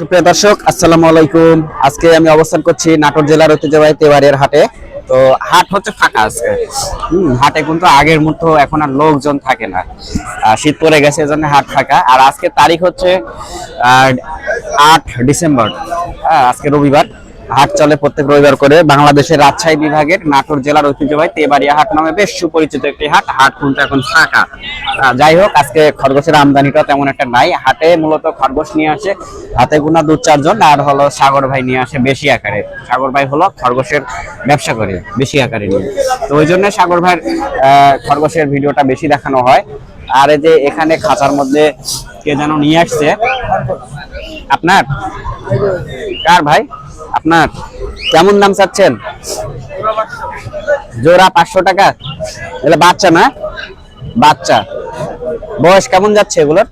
সুপ্রিয় দর্শক, আসসালামু আলাইকুম। আজকে আমি অবস্থান করছি নাটোর জেলার ঐতিহ্যবাহী তেবাড়িয়ার হাটে। তো হাট হচ্ছে ফাঁকা আজকে। হম, হাটে কিন্তু আগের মতো এখন আর লোকজন থাকে না। শীত পরে গেছে, এজন্য হাট ফাঁকা। আর আজকে তারিখ হচ্ছে আট ডিসেম্বর। হ্যাঁ আজকে রবিবার। হাট চলে প্রত্যেক রবিবার করে। বাংলাদেশের রাজশাহী বিভাগের নাটোর জেলার ঐতিহ্যবাহী তেবাড়িয়া হাট নামে বেশ সুপরিচিত একটি হাট। হাট কিন্তু এখন ফাঁকা। যাই হোক, আজকে খরগোশের আমদানিটা তেমন একটা নাই। হাটে মূলত খরগোশ নিয়ে আসে, হাতে গোনা দু চারজন, আর হলো সাগর ভাই নিয়ে আসে বেশি আকারে। সাগর ভাই হলো খরগোশের ব্যবসা করে, বেশি আকারে নিয়ে। তো ওই জন্য সাগর ভাইয়ের খরগোশের ভিডিওটা বেশি দেখানো হয়। আর এই যে এখানে খাঁচার মধ্যে কে যেন নিয়ে আসছে, আপনার? কার ভাই? আপনার কেমন দাম চাচ্ছেন? জোড়া পাঁচশো টাকা? এগুলো বাচ্চা না? বাচ্চা। বয়স কেমন যাচ্ছে এগুলোর?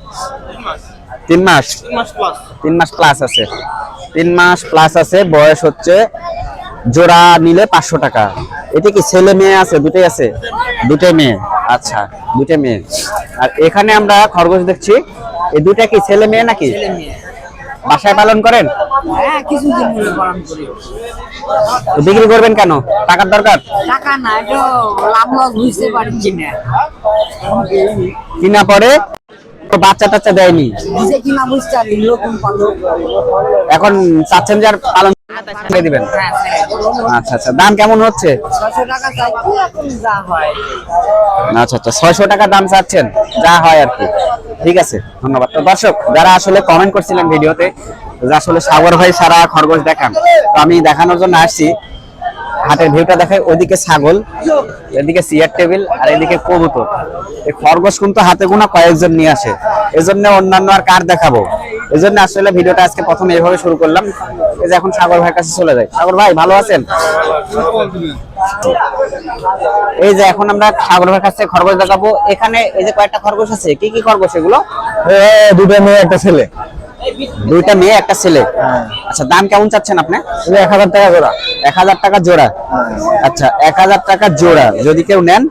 তিন মাস। তিন মাস প্লাস আছে। তিন মাস প্লাস আছে, বয়স হচ্ছে জোড়া নিলে পাঁচশো টাকা। এটা কি ছেলে মেয়ে আছে? দুটোই আছে? দুটোই মেয়ে। আচ্ছা দুটোই মেয়ে। আর এখানে আমরা খরগোশ দেখছি। এই দুটা কি ছেলে মেয়ে নাকি? বাসায় পালন করেন? হ্যাঁ কিছুদিন হলো পালন করি। তো বিক্রি করবেন কেন? টাকার দরকার? টাকা না এটা লাভ লস বুঝতে পারছি না। কিনা পরে? তো বাচ্চা টাচ্চা দেয়নি। বুঝে কিনা বুঝতে পারি নতুন পালন এখন চাচ্ছেন যে আর পালন দিবেন? হ্যাঁ আচ্ছা আচ্ছা। দাম কেমন হচ্ছে? ছশো টাকা চাইছি এখন যা হয়। আচ্ছা আচ্ছা। ছয়শো টাকা দাম চাচ্ছেন? যা হয় আর কি। ঠিক আছে, ধন্যবাদ। তো দর্শক, যারা আসলে কমেন্ট করছিলেন ভিডিওতে যে আসলে সাগর ভাই সারা খরগোশ দেখান, তো আমি দেখানোর জন্য আসছি। হাটের ভিউটা দেখাই ওইদিকে ছাগল, এদিকে চেয়ার টেবিল আর এদিকে কবুতর। এই খরগোশ কিন্তু হাতে গোনা কয়েকজন নিয়ে আসে। এজন্য অন্যান্য আর কার দেখাবো? এজন্য আসলে ভিডিওটা আজকে প্রথম এইভাবে শুরু করলাম। এই যে এখন সাগর ভাইয়ের কাছে চলে যায় সাগর ভাই, ভালো আছেন? এই যে এখন আমরা সাগর ভাইয়ের কাছে খরগোশ দেখাবো। এখানে এই যে কয়েকটা খরগোশ আছে কি কি খরগোশ এগুলো? দুটো মেয়ে একটা ছেলে। দুইটা মেয়ে একটা ছেলে। আচ্ছা দাম কেমন চাচ্ছেন আপনি? এক হাজার টাকা জোড়া। এক হাজার টাকা জোড়া। আচ্ছা এক হাজার টাকা জোড়া। যদি কেউ নেন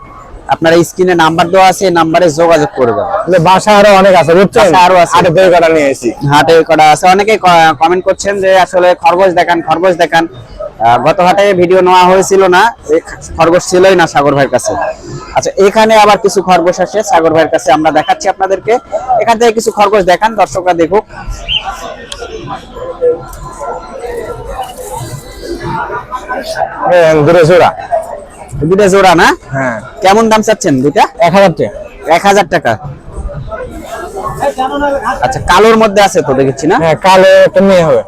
আপনার স্ক্রিনে নাম্বার দেওয়া আছে নাম্বারে যোগাযোগ করবেন বাসা আরও অনেক আছে বুঝছেন? আরও আছে। আটে দুই নিয়ে এসেছি। হাটে করা আছে। অনেকে কমেন্ট করছেন যে আসলে খরগোশ দেখান খরগোশ দেখান। গত হাটে ভিডিও নেওয়া হয়েছিল না খরগোশ ছিলই না সাগর ভাইয়ের কাছে। আচ্ছা এখানে আবার কিছু খরগোশ আছে সাগর ভাইয়ের কাছে আমরা দেখাচ্ছি আপনাদেরকে। এখান থেকে কিছু খরগোশ দেখান দর্শকরা দেখুক। দুটো জোড়া। দুটা জোড়া না? হ্যাঁ। কেমন দাম চাচ্ছেন দুইটা? এক হাজার টাকা। এক হাজার টাকা। আচ্ছা কালোর মধ্যে আছে তো দেখেছি না? হ্যাঁ কালো একটা মেয়ে হবে।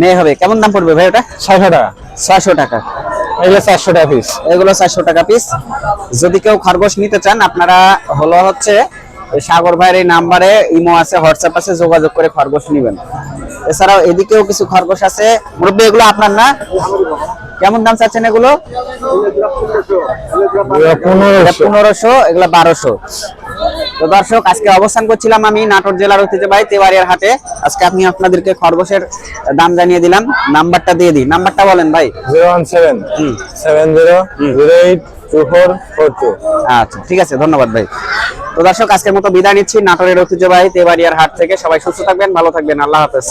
মেয়ে হবে। কেমন দাম পড়বে ভাই ওটা? ছয়শো টাকা। ছয়শো টাকা। এগুলো চারশো টাকা পিস এগুলো চারশো টাকা পিস যদি কেউ খরগোশ নিতে চান আপনারা হলো হচ্ছে সাগর ভাইয়ের এই নাম্বারে ইমো আছে হোয়াটসঅ্যাপ আছে যোগাযোগ করে খরগোশ নেবেন। এছাড়াও এদিকেও কিছু খরগোশ আছে। মুরব্বী এগুলো আপনার না? কেমন দাম চাচ্ছেন এগুলো? পনেরোশো। পনেরোশো এগুলো বারোশো। তো দর্শক আজকে অবস্থান করছিলাম আমি নাটোর জেলার ঐতিহ্যবাহী তেবাড়িয়ার হাটে। আজকে আপনি আপনাদেরকে খরগোশের দাম জানিয়ে দিলাম। নাম্বারটা দিয়ে দিই। নাম্বারটা বলেন ভাই। Zero one seven seven zero zero eight two four four two. আচ্ছা ঠিক আছে ধন্যবাদ ভাই। তো দর্শক আজকের মতো বিদায় নিচ্ছি নাটোরের ঐতিহ্যবাহী তেবাড়িয়ার হাট থেকে। সবাই সুস্থ থাকবেন ভালো থাকবেন। আল্লাহ হাফেজ।